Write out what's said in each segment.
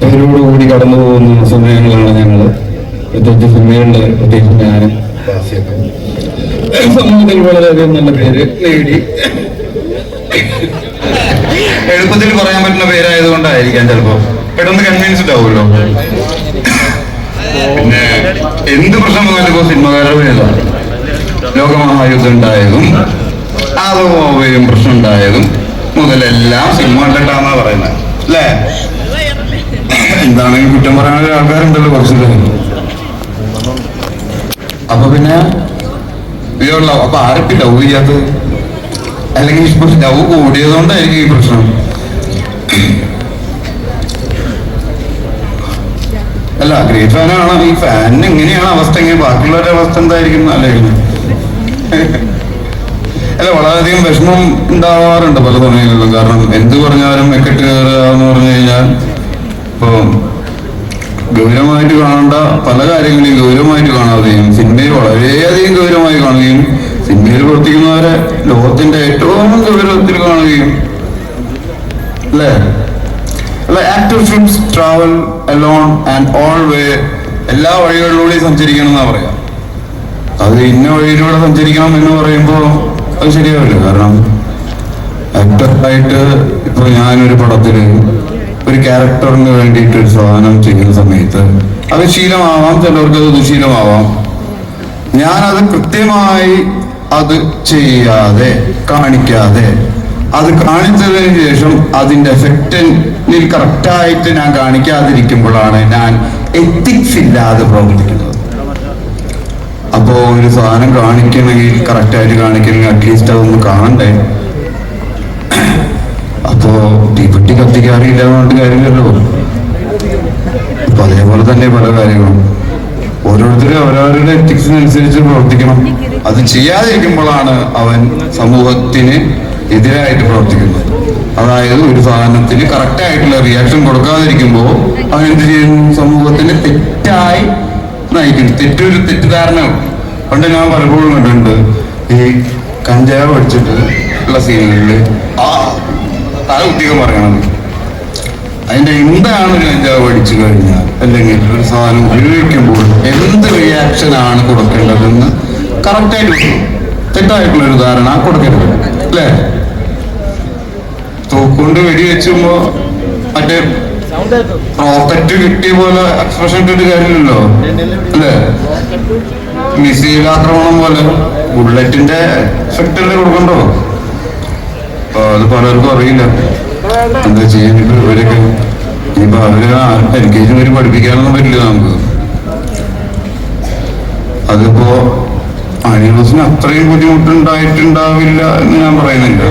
പേരോടുകൂടി കടന്നു പോകുന്ന സമയങ്ങളാണ് ഞങ്ങൾ. പ്രത്യേകിച്ച് സിനിമയുടെ പ്രത്യേകിച്ച് ബാസിയൊക്കെ സമൂഹത്തിൽ വളരെയധികം നല്ല പേര് നേടി എളുപ്പത്തിൽ പറയാൻ പറ്റുന്ന പേരായതുകൊണ്ടായിരിക്കാം ചിലപ്പോ. പെട്ടെന്ന് കൺവിൻസ്ഡ് ആവുമല്ലോ. പിന്നെ എന്ത് പ്രശ്നം വന്നാലും ഇപ്പോ സിനിമകാരുടെ ലോകമഹായുദ്ധം ഉണ്ടായതും ആദവും പ്രശ്നം ഉണ്ടായതും മുതലെല്ലാം സിനിമ കണ്ടിട്ടാന്നാ പറയുന്നത്. അല്ലേ? എന്താണെങ്കിലും കുറ്റം പറയാനുള്ള ആൾക്കാരുണ്ടല്ലോ കുറച്ച് അപ്പൊ പിന്നെ ഇതുള്ള അപ്പൊ ആരൊക്കെ ലവ് ചെയ്യാത്തത്? അല്ലെങ്കിൽ ഇപ്പൊ ലവ് കൂടിയതുകൊണ്ടായിരിക്കും ഈ പ്രശ്നം. അല്ല ഗ്രേറ്റ് ഫാനാണ്? ഈ ഫാനിന് എങ്ങനെയാണ് അവസ്ഥ? എങ്ങനെ ബാക്കിയുള്ളവരുടെ അവസ്ഥ എന്തായിരിക്കും? അല്ലെങ്കിൽ അല്ല വളരെയധികം വിഷമം ഉണ്ടാവാറുണ്ട് പല സമയങ്ങളിലും. കാരണം എന്ത് പറഞ്ഞാലും മെക്കെട്ട് കയറുക എന്ന് പറഞ്ഞു കഴിഞ്ഞാൽ ഇപ്പൊ ഗൗരവമായിട്ട് കാണേണ്ട പല കാര്യങ്ങളെയും ഗൗരവമായിട്ട് കാണാതെയും സിനിമയിൽ വളരെയധികം ഗൗരവമായി കാണുകയും സിനിമയിൽ പ്രവർത്തിക്കുന്നവരെ ലോകത്തിന്റെ ഏറ്റവും ഗൗരവത്തിൽ കാണുകയും അല്ലേ? അല്ല actor films travel alone and all way എല്ലാ വഴികളിലൂടെയും സഞ്ചരിക്കണം എന്നാ പറയാ. അത് ഇന്ന വഴിയിലൂടെ സഞ്ചരിക്കണം എന്ന് പറയുമ്പോ അത് ശരിയാവില്ല. കാരണം ആക്ടറായിട്ട് ഇപ്പൊ ഞാനൊരു പടത്തിൽ ഒരു ക്യാരക്ടറിന് വേണ്ടിയിട്ട് ഒരു സാധനം ചെയ്യുന്ന സമയത്ത് അത് ശീലമാവാം ചിലവർക്ക് അത് ദുശീലമാവാം. ഞാനത് കൃത്യമായി അത് ചെയ്യാതെ കാണിക്കാതെ അത് കാണിച്ചതിന് ശേഷം അതിന്റെ എഫക്റ്റിൽ കറക്റ്റായിട്ട് ഞാൻ കാണിക്കാതിരിക്കുമ്പോഴാണ് ഞാൻ എത്തിക്സ് ഇല്ലാതെ പ്രവർത്തിക്കുന്നത്. അപ്പോ ഒരു സാധനം കാണിക്കണമെങ്കിൽ കറക്റ്റായിട്ട് കാണിക്കണമെങ്കിൽ അറ്റ്ലീസ്റ്റ് അതൊന്ന് കാണണ്ടേ? അപ്പോ തീപ്പെട്ടി അറിയില്ല പറഞ്ഞിട്ട് കാര്യമില്ലല്ലോ. അപ്പൊ അതേപോലെ തന്നെ പല കാര്യങ്ങളും. ഓരോരുത്തരും അവരവരുടെ എത്തിക്സിനനുസരിച്ച് പ്രവർത്തിക്കണം. അത് ചെയ്യാതിരിക്കുമ്പോഴാണ് അവൻ സമൂഹത്തിന് എതിരായിട്ട് പ്രവർത്തിക്കുന്നത്. അതായത് ഒരു സാധനത്തിന് കറക്റ്റ് ആയിട്ടുള്ള റിയാക്ഷൻ കൊടുക്കാതിരിക്കുമ്പോൾ അവൻ എന്ത് ചെയ്യുന്നു സമൂഹത്തിന് തെറ്റായി നയിക്കുന്നു തെറ്റൊരു തെറ്റിദ്ധാരണ. പണ്ട് ഞാൻ പലപ്പോഴും കണ്ടിട്ടുണ്ട്. ഈ കഞ്ചാവ് അടിച്ചിട്ട് ഉള്ള സീനുകളിൽ ആ കുത്തിയൊക്കെ പറയണത് അതിന്റെ എന്താണ് ഒരു കഞ്ചാവ് അടിച്ചു കഴിഞ്ഞാൽ? അല്ലെങ്കിൽ ഒരു സാധനം ഉപയോഗിക്കുമ്പോൾ എന്ത് റിയാക്ഷൻ ആണ് കൊടുക്കേണ്ടതെന്ന് കറക്റ്റായിട്ട് തെറ്റായിട്ടുള്ള ഒരു ധാരണ കൊടുക്കരുത്. അല്ലേ? തോക്കുകൊണ്ട് വെടിവെച്ചുമ്പോ മറ്റേ റോക്കറ്റ് കിട്ടിയ പോലെ എക്സ്പ്രഷൻ ഇട്ടിട്ട് കാര്യമില്ലല്ലോ. അല്ലേ? മിസൈൽ ആക്രമണം പോലെ ബുള്ളറ്റിന്റെ എഫക്റ്റ് അല്ലേ കൊടുക്കണ്ടോ? അത് പലർക്കും അറിയില്ല. എന്താ ചെയ്യാൻ ഇവരൊക്കെ ഇപ്പൊ അവർ എൽ കെ ജി വരെ പഠിപ്പിക്കാനൊന്നും പറ്റില്ല നമുക്ക്. അതിപ്പോ അനിമൽസിന് അത്രയും ബുദ്ധിമുട്ടുണ്ടായിട്ടുണ്ടാവില്ല എന്ന് ഞാൻ പറയുന്നില്ല.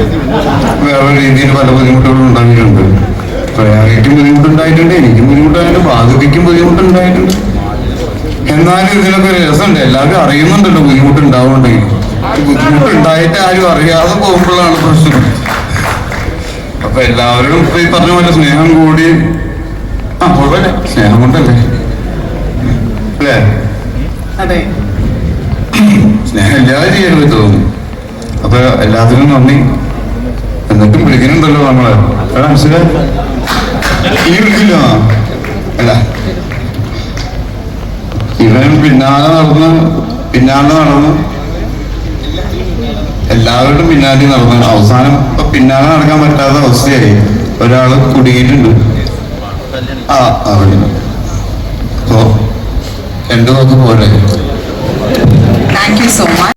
വേറെ രീതിയിൽ പല ബുദ്ധിമുട്ടുകളും ഉണ്ടാക്കിയിട്ടുണ്ട് പ്രയാഗയ്ക്കും ബുദ്ധിമുട്ടുണ്ടായിട്ടുണ്ട് എനിക്കും ബുദ്ധിമുട്ടായിട്ടുണ്ട് ബാധകയ്ക്കും ബുദ്ധിമുട്ടുണ്ടായിട്ടുണ്ട്. എന്നാലും ഇതിനൊക്കെ രസമുണ്ട്. എല്ലാവരും അറിയുന്നുണ്ടല്ലോ ബുദ്ധിമുട്ടുണ്ടാവുന്നുണ്ടെങ്കിൽ. ബുദ്ധിമുട്ടുണ്ടായിട്ട് ആരും അറിയാതെ പോകുമ്പോഴാണ് പ്രശ്നം. അപ്പൊ എല്ലാവരും ഇപ്പൊ ഈ പറഞ്ഞ പോലെ സ്നേഹം കൂടി. ആ കുഴപ്പമില്ല സ്നേഹം കൊണ്ടല്ലേ? അല്ലേ? അതെ. സ്നേഹം ഇല്ലാതെ ചെയ്യരുത് തോന്നുന്നു. അപ്പൊ എല്ലാത്തിനും നന്ദി. എന്നിട്ടും വിളിക്കുന്നുണ്ടല്ലോ നമ്മൾ. മനസ്സിലായി ഇനി വിളിക്കില്ല. അല്ല. ഇവൻ പിന്നാലെ നടന്ന് പിന്നാലെ നടന്ന് എല്ലാവരുടെ പിന്നാലെ നടന്നു. അവസാനം പിന്നാലെ നടക്കാൻ പറ്റാത്ത അവസ്ഥയായി. ഒരാൾ കുടുങ്ങിയിട്ടുണ്ട്. ആ അറിയണം അപ്പോ രണ്ടു നോക്ക് പോരെ. So much